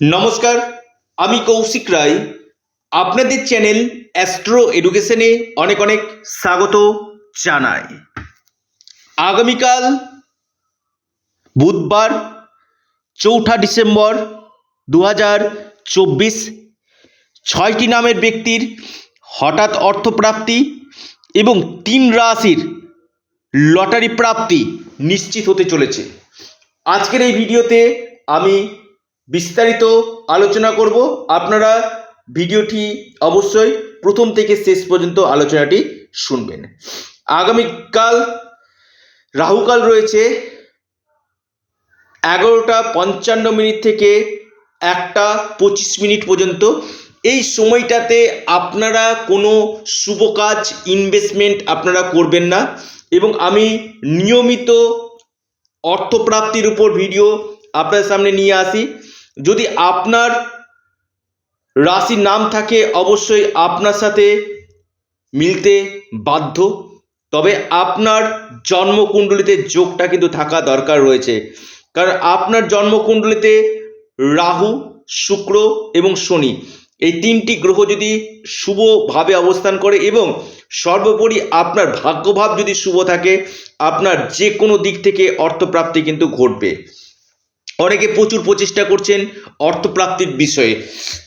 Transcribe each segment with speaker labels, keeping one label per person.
Speaker 1: নমস্কার, আমি কৌশিক রায়। আপনাদের চ্যানেল অ্যাস্ট্রো এডুকেশনে অনেক অনেক স্বাগত জানাই। আগামীকাল বুধবার, চৌঠা ডিসেম্বর দু হাজার চব্বিশ, ছয়টি নামের ব্যক্তির হঠাৎ অর্থপ্রাপ্তি এবং তিন রাশির লটারি প্রাপ্তি নিশ্চিত হতে চলেছে। আজকের এই ভিডিওতে আমি বিস্তারিত আলোচনা করব। আপনারা ভিডিওটি অবশ্যই প্রথম থেকে শেষ পর্যন্ত আলোচনাটি শুনবেন। আগামীকাল, রাহুকাল রয়েছে এগারোটা পঞ্চান্ন মিনিট থেকে একটা পঁচিশ মিনিট পর্যন্ত। এই সময়টাতে আপনারা কোনো শুভ কাজ ইনভেস্টমেন্ট আপনারা করবেন না এবং আমি নিয়মিত অর্থপ্রাপ্তির উপর ভিডিও আপনার সামনে নিয়ে আসি। যদি আপনার রাশির নাম থাকে, অবশ্যই আপনার সাথে মিলতে বাধ্য। তবে আপনার জন্মকুণ্ডলিতে যোগটা কিন্তু থাকা দরকার রয়েছে। কারণ আপনার জন্মকুণ্ডলিতে রাহু, শুক্র এবং শনি এই তিনটি গ্রহ যদি শুভভাবে অবস্থান করে এবং সর্বোপরি আপনার ভাগ্যভাব যদি শুভ থাকে, আপনার যে কোনো দিক থেকে অর্থপ্রাপ্তি কিন্তু ঘটবে। অনেকে প্রচুর প্রচেষ্টা করছেন অর্থপ্রাপ্তির বিষয়ে।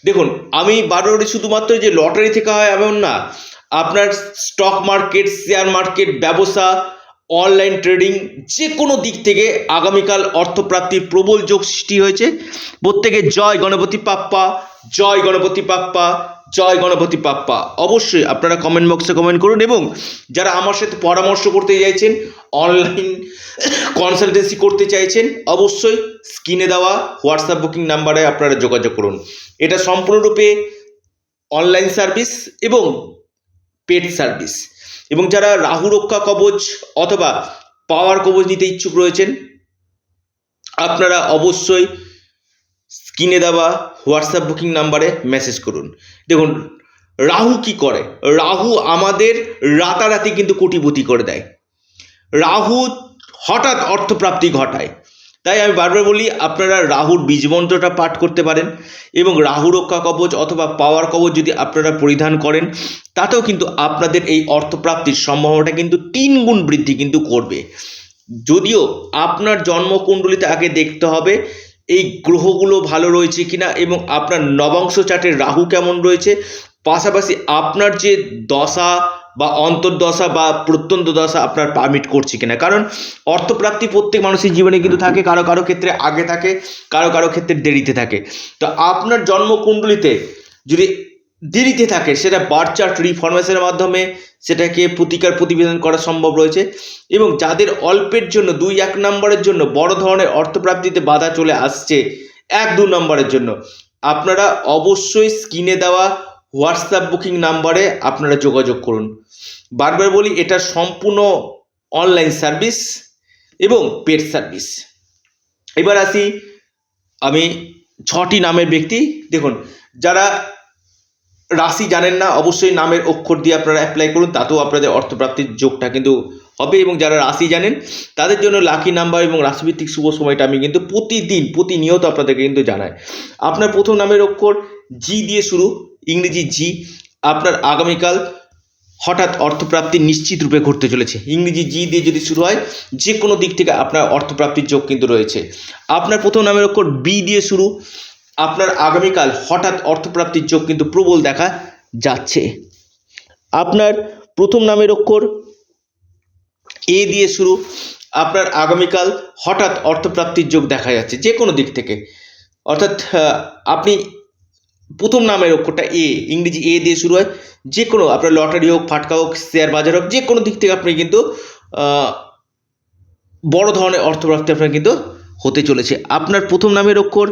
Speaker 1: দেখুন, আমি বারবারই শুধুমাত্র যে লটারি থেকে হয় এমন না, আপনার স্টক মার্কেট শেয়ার মার্কেট ব্যবসা অনলাইন ট্রেডিং যে কোনো দিক থেকে আগামীকাল অর্থপ্রাপ্তির প্রবল যোগ সৃষ্টি হয়েছে। প্রত্যেকে জয় গণপতি পাপ্পা জয় গণপতি পাপ্পা জয় গণপতি পাপ্পা অবশ্যই আপনারা কমেন্ট বক্সে কমেন্ট করুন এবং যারা আমার সাথে পরামর্শ করতে চাইছেন অনলাইন কনসালটেন্সি করতে চাইছেন, অবশ্যই স্ক্রিনে দেওয়া হোয়াটসঅ্যাপ বুকিং নাম্বারে আপনারা যোগাযোগ করুন। এটা সম্পূর্ণরূপে অনলাইন সার্ভিস এবং পেড সার্ভিস এবং যারা রাহু রক্ষা কবচ অথবা পাওয়ার কবচ নিতে ইচ্ছুক রয়েছেন, আপনারা অবশ্যই স্ক্রিনে দেওয়া হোয়াটসঅ্যাপ বুকিং নাম্বারে মেসেজ করুন। দেখুন, রাহু কি করে? রাহু আমাদের রাতারাতি কিন্তু কোটিপতি করে দেয়। রাহু হঠাৎ অর্থপ্রাপ্তি ঘটায়। তাই আমি বারবার বলি, আপনারা রাহুর বীজমন্ত্রটা পাঠ করতে পারেন এবং রাহু রক্ষা কবচ অথবা পাওয়ার কবচ যদি আপনারা পরিধান করেন, তাতেও কিন্তু আপনাদের এই অর্থপ্রাপ্তির সম্ভাবনাটা কিন্তু তিন গুণ বৃদ্ধি কিন্তু করবে। যদিও আপনার জন্মকুণ্ডলিতে আগে দেখতে হবে এই গ্রহগুলো ভালো রয়েছে কিনা এবং আপনার নবাংশ চার্টের রাহু কেমন রয়েছে? পাশাপাশি আপনার যে দশা বা অন্তর্দশা বা প্রত্যন্ত দশা আপনার পারমিট করছে কিনা? কারণ অর্থপ্রাপ্তি প্রত্যেক মানুষের জীবনে কিন্তু থাকে, কারও কারও ক্ষেত্রে আগে থাকে, কারও কারও ক্ষেত্রে দেরিতে থাকে। তো আপনার জন্মকুণ্ডলিতে যদি দেরিতে থাকে। সেটা বার্থ চার্ট রিফরমেশনের মাধ্যমে সেটাকে প্রতিকার প্রতিবেদন করা সম্ভব রয়েছে এবং যাদের অল্পের জন্য, দুই এক নম্বরের জন্য বড় ধরনের অর্থপ্রাপ্তিতে বাধা চলে আসছে এক দু নম্বরের জন্য, আপনারা অবশ্যই স্ক্রিনে দেওয়া হোয়াটসঅ্যাপ বুকিং নাম্বারে আপনারা যোগাযোগ করুন। বারবার বলি, এটা সম্পূর্ণ অনলাইন সার্ভিস এবং পেড সার্ভিস এবার আসি আমি ছটি নামের ব্যক্তি। দেখুন, যারা রাশি জানেন না, অবশ্যই নামের অক্ষর দিয়ে আপনারা অ্যাপ্লাই করুন, তাতেও আপনাদের অর্থপ্রাপ্তির যোগটা কিন্তু হবে এবং যারা রাশি জানেন, তাদের জন্য লাকি নাম্বার এবং রাশিভিত্তিক শুভ সময়টা আমি কিন্তু প্রতিদিন, প্রতিনিয়ত আপনাদেরকে কিন্তু জানাই। আপনার প্রথম নামের অক্ষর জি দিয়ে শুরু, ইংরেজি জি আপনার আগামীকাল হঠাৎ অর্থপ্রাপ্তি নিশ্চিত রূপে ঘটতে চলেছে। ইংরেজি জি দিয়ে যদি শুরু হয় যে কোনো দিক থেকে আপনার অর্থপ্রাপ্তির যোগ কিন্তু রয়েছে। আপনার প্রথম নামের অক্ষর বি দিয়ে শুরু আপনার আগামীকাল হঠাৎ অর্থপ্রাপ্তির যোগ কিন্তু প্রবল দেখা যাচ্ছে। আপনার প্রথম নামের অক্ষর এ দিয়ে শুরু। আপনার আগামীকাল হঠাৎ অর্থপ্রাপ্তির যোগ দেখা যাচ্ছে যে কোনো দিক থেকে। অর্থাৎ আপনি প্রথম নামের অক্ষরটা এ, ইংরেজি এ দিয়ে শুরু হয়। যে কোনো আপনার লটারি হোক, ফাটকা হোক, শেয়ার বাজার হোক, যে কোনো দিক থেকে আপনি কিন্তু বড় ধরনের অর্থপ্রাপ্তি আপনার কিন্তু হতে চলেছে। আপনার প্রথম নামের অক্ষর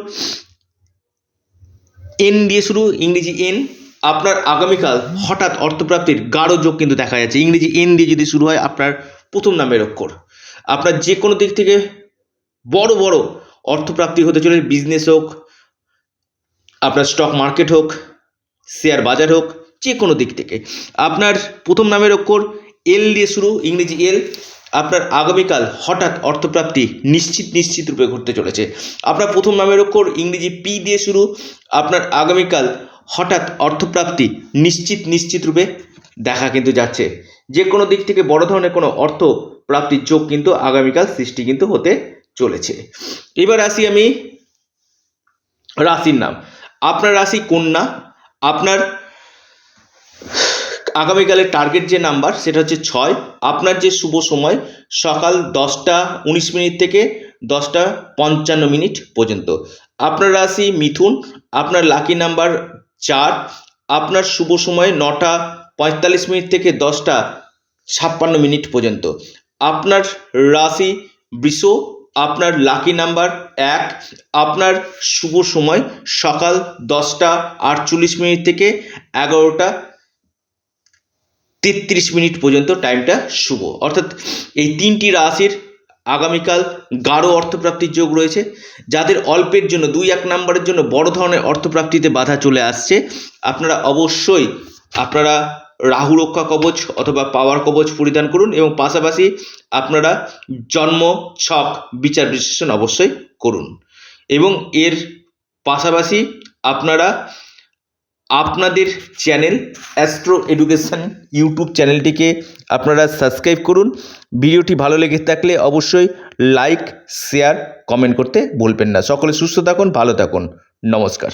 Speaker 1: এন দিয়ে শুরু, ইংরেজি এন আপনার আগামীকাল হঠাৎ অর্থপ্রাপ্তির গাঢ় যোগ কিন্তু দেখা যাচ্ছে। ইংরেজি এন দিয়ে যদি শুরু হয় আপনার প্রথম নামের অক্ষর। আপনার যে কোনো দিক থেকে বড় বড় অর্থপ্রাপ্তি হতে চলে বিজনেস হোক, আপনার স্টক মার্কেট হোক শেয়ার বাজার হোক যে কোনো দিক থেকে। আপনার প্রথম নামের অক্ষর এল দিয়ে শুরু, ইংরেজি এল আপনার আগামীকাল হঠাৎ অর্থপ্রাপ্তি নিশ্চিত নিশ্চিত রূপে ঘটতে চলেছে। আপনার প্রথম নামের অক্ষর ইংরেজি পি দিয়ে শুরু, আপনার আগামীকাল হঠাৎ অর্থপ্রাপ্তি নিশ্চিত নিশ্চিত রূপে দেখা কিন্তু যাচ্ছে। যে কোনো দিক থেকে বড় ধরনের কোনো অর্থ প্রাপ্তির যোগ কিন্তু আগামীকাল সৃষ্টি কিন্তু হতে চলেছে। এবার আসি আমি রাশির নাম। আপনার রাশি কন্যা, আপনার আগামীকালের টার্গেট যে নাম্বার সেটা হচ্ছে ছয়। আপনার যে শুভ সময় সকাল দশটা উনিশ মিনিট থেকে দশটা পঞ্চান্ন মিনিট পর্যন্ত। আপনার রাশি মিথুন, আপনার লাকি নাম্বার চার। আপনার শুভ সময় নটা পঁয়তাল্লিশ মিনিট থেকে দশটা ছাপ্পান্ন মিনিট পর্যন্ত। আপনার রাশি বৃষ, আপনার লাকি নাম্বার এক। আপনার শুভ সময় সকাল দশটা আটচল্লিশ মিনিট থেকে এগারোটা তেত্রিশ মিনিট পর্যন্ত টাইমটা শুভ। অর্থাৎ এই তিনটি রাশির আগামীকাল গাঢ় অর্থপ্রাপ্তির যোগ রয়েছে, যাদের অল্পের জন্য, দুই এক নাম্বারের জন্য বড় ধরনের অর্থপ্রাপ্তিতে বাধা চলে আসছে। আপনারা অবশ্যই আপনারা রাহু রক্ষা কবচ অথবা পাওয়ার কবচ পরিধান করুন এবং পাশাপাশি আপনারা জন্ম, ছক, বিচার বিশ্লেষণ অবশ্যই করুন। এবং এর পাশাপাশি আপনারা আপনাদের চ্যানেল অ্যাস্ট্রো এডুকেশন ইউটিউব চ্যানেলটিকে আপনারা সাবস্ক্রাইব করুন। ভিডিওটি ভালো লেগে থাকলে অবশ্যই লাইক, শেয়ার, কমেন্ট করতে ভুলবেন না। সকলে সুস্থ থাকুন, ভালো থাকুন। নমস্কার।